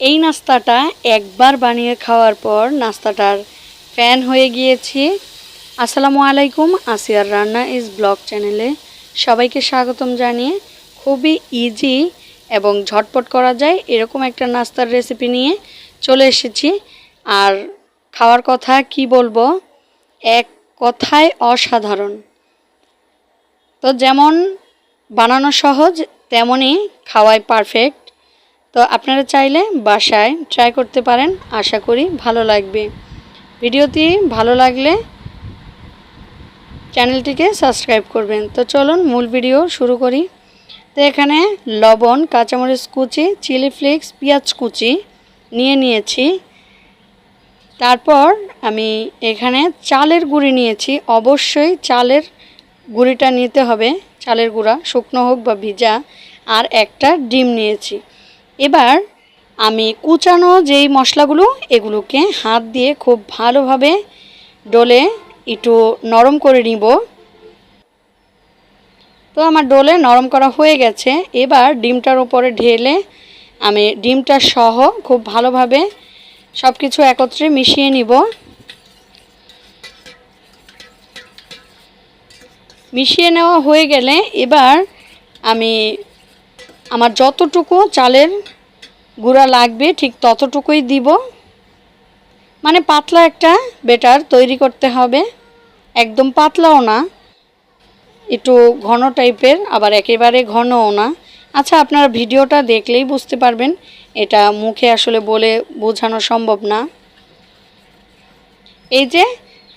এই নাস্তাটা একবার বানিয়ে খাওয়ার পর নাস্তাটার ফ্যান হয়ে গিয়েছি। আসসালামু আলাইকুম, আসিয়ার রান্না ইজ ব্লগ চ্যানেলে সবাইকে স্বাগতম জানিয়ে খুবই ইজি এবং ঝটপট করা যায় এরকম একটা নাস্তার রেসিপি নিয়ে চলে এসেছি। আর খাওয়ার কথা কি বলব? এক কথায় অসাধারণ। তো যেমন বানানো সহজ, তেমনই খাওয়াই পারফেক্ট তো আপনারা চাইলে বাসায় ট্রাই করতে পারেন। আশা করি ভালো লাগবে। ভিডিওটি ভালো লাগলে চ্যানেলটিকে সাবস্ক্রাইব করবেন। তো চলুন মূল ভিডিও শুরু করি। তো এখানে লবণ, কাঁচামরিচ কুচি, চিলি ফ্লেক্স, পেঁয়াজ কুচি নিয়ে নিয়েছি। তারপর আমি এখানে চালের গুঁড়ি নিয়েছি। অবশ্যই চালের গুঁড়িটা নিতে হবে। চালের গুঁড়া শুকনো হোক বা ভিজা। আর একটা ডিম নিয়েছি। এবার আমি কুচানো যেই মশলাগুলো, এগুলোকে হাত দিয়ে খুব ভালোভাবে ডলে একটু নরম করে নিব। তো আমার ডোলে নরম করা হয়ে গেছে। এবার ডিমটার উপরে ঢেলে আমি ডিমটা সহ খুব ভালোভাবে সব কিছু একত্রে মিশিয়ে নিব। মিশিয়ে নেওয়া হয়ে গেলে এবার আমি আমার যতটুকু চালের গুঁড়া লাগবে, ঠিক ততটুকুই দিব। মানে পাতলা একটা বেটার তৈরি করতে হবে। একদম পাতলাও না। একটু ঘন টাইপের, আবার একেবারে ঘনও না। আচ্ছা আপনারা ভিডিওটা দেখলেই বুঝতে পারবেন, এটা মুখে আসলে বলে বোঝানো সম্ভব না। এই যে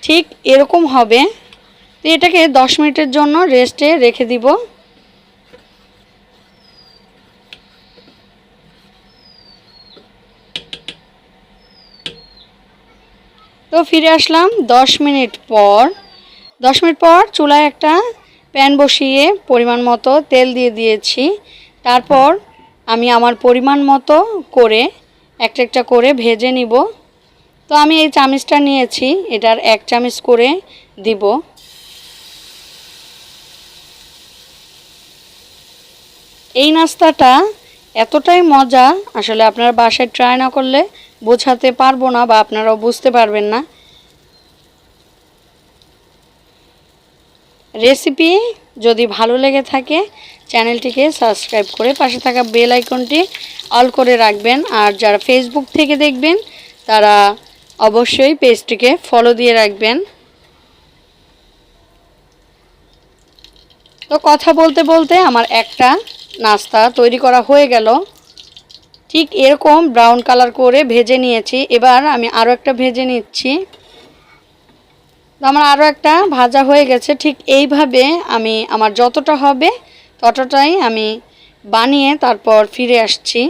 ঠিক এরকম হবে। এটাকে দশ মিনিটের জন্য রেস্টে রেখে দিব। তো ফিরে আসলাম দশ মিনিট পর। দশ মিনিট পর চুলায় একটা প্যান বসিয়ে পরিমাণ মতো তেল দিয়ে দিয়েছি। তারপর আমি আমার পরিমাণ মতো করে একটা একটা করে ভেজে নিব। তো আমি এই চামিচটা নিয়েছি, এটার এক চামচ করে দিব। এই নাস্তাটা এতটাই মজা, আসলে আপনার বাসায় ট্রাই না করলে বোঝাতে পারব না বা আপনারাও বুঝতে পারবেন না। রেসিপি যদি ভালো লেগে থাকে, চ্যানেলটিকে সাবস্ক্রাইব করে পাশে থাকা বেল আইকনটি অল করে রাখবেন। আর যারা ফেসবুক থেকে দেখবেন, তারা অবশ্যই পেজটিকে ফলো দিয়ে রাখবেন। তো কথা বলতে বলতে আমার একটা নাস্তা তৈরি করা হয়ে গেল। ঠিক এরকম ব্রাউন কালার করে ভেজে নিয়েছি। এবার আমি আরও একটা ভেজে নিচ্ছি। তো আমার আরও একটা ভাজা হয়ে গেছে। ঠিক এইভাবে আমি আমার যতটা হবে ততটাই আমি বানিয়ে তারপর ফিরে আসছি।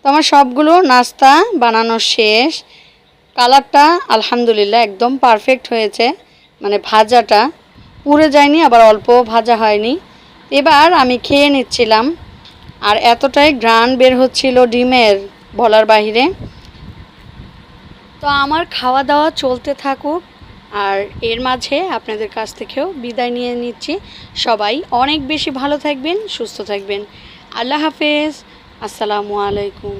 তো আমার সবগুলো নাস্তা বানানো শেষ। কালারটা আলহামদুলিল্লাহ একদম পারফেক্ট হয়েছে। মানে ভাজাটা পুড়ে যায়নি, আবার অল্প ভাজা হয়নি। এবার আমি খেয়ে নিচ্ছিলাম। আর এতটাই গ্রান বের হচ্ছিল ডিমের বলার বাহিরে। তো আমার খাওয়া দাওয়া চলতে থাকুক, আর এর মাঝে আপনাদের কাছ থেকেও বিদায় নিয়ে নিচ্ছি। সবাই অনেক বেশি ভালো থাকবেন, সুস্থ থাকবেন। আল্লাহ হাফেজ। আসসালামু আলাইকুম।